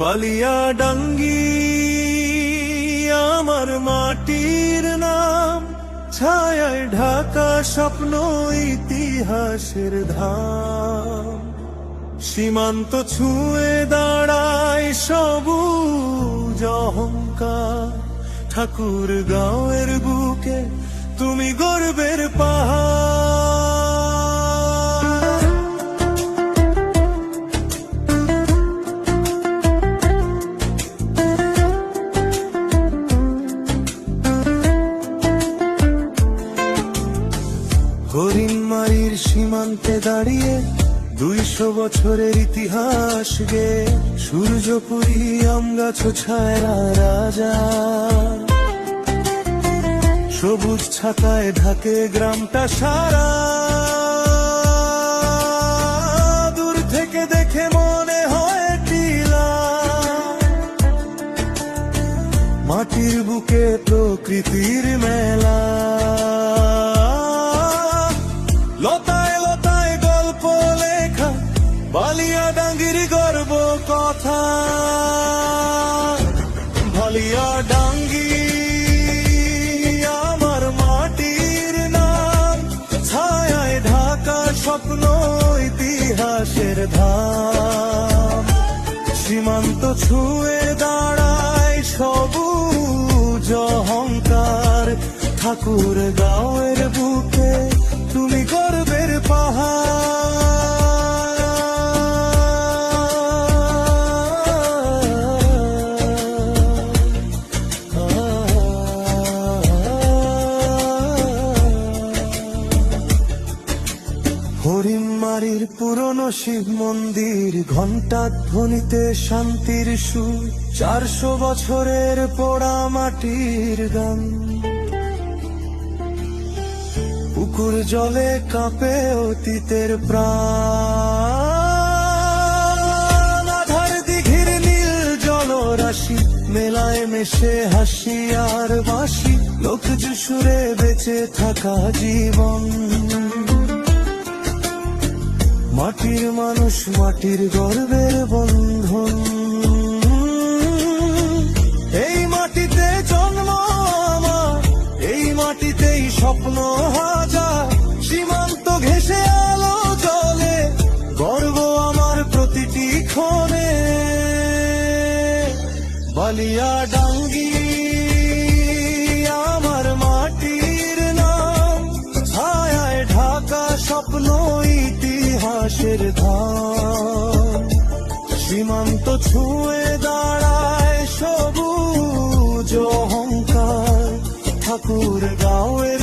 বালিয়া ডাঙ্গি, আমার মাটির নাম, ছায়ায় ঢাকা স্বপ্ন ইতিহাসের ধাম। সীমান্ত ছুঁয়ে দাঁড়ায় সবুজ অহংকার, ঠাকুর গাঁয়ের বুকে তুমি গর্বের পাহাড় হরিণমারির সীমান্তে দাঁড়িয়ে দুইশো বছরের ইতিহাস গে। সূর্যপুরী আম গাছ ছায়রা রাজা। সবুজ ছাতায় ঢাকে গ্রামটা সারা। দূর থেকে দেখে মনে হয় টিলা। মাটির বুকে প্রকৃতির মেলা। কথা বালিয়া ডাঙ্গি, আমার মাটির নাম, ছায়ায় ঢাকা স্বপ্ন ইতিহাসের ধাম। সীমান্ত ছুঁয়ে দাঁড়ায় সবুজ অহংকার, ঠাকুর গাঁয়ের বুকে তুমি গর্বের পাহাড়। পুরনো শিব মন্দির ঘণ্টা ধ্বনিতে শান্তির সুর, চারশো বছরের পোড়া মাটির গান। পুকুর জলে কাঁপে অতীতের প্রাণ। আধার দিঘির নীল জলরাশি, মেলায় মেশে হাসি আর বাসি লোক সুরে বেঁচে থাকা জীবন। মাটির মানুষ মাটির গর্বের বন্ধন। এই মাটিতে জন্ম আমার, এই মাটিতেই স্বপ্ন হাজার সীমান্ত ঘেসে আলো জলে গর্ব আমার প্রতিটি ক্ষণে। বালিয়া ডাঙ্গি ইতিহাসের ধাম সীমান্ত ছুঁয়ে দাঁড়ায় সবুজ অহংকার। ঠাকুর গাঁয়ের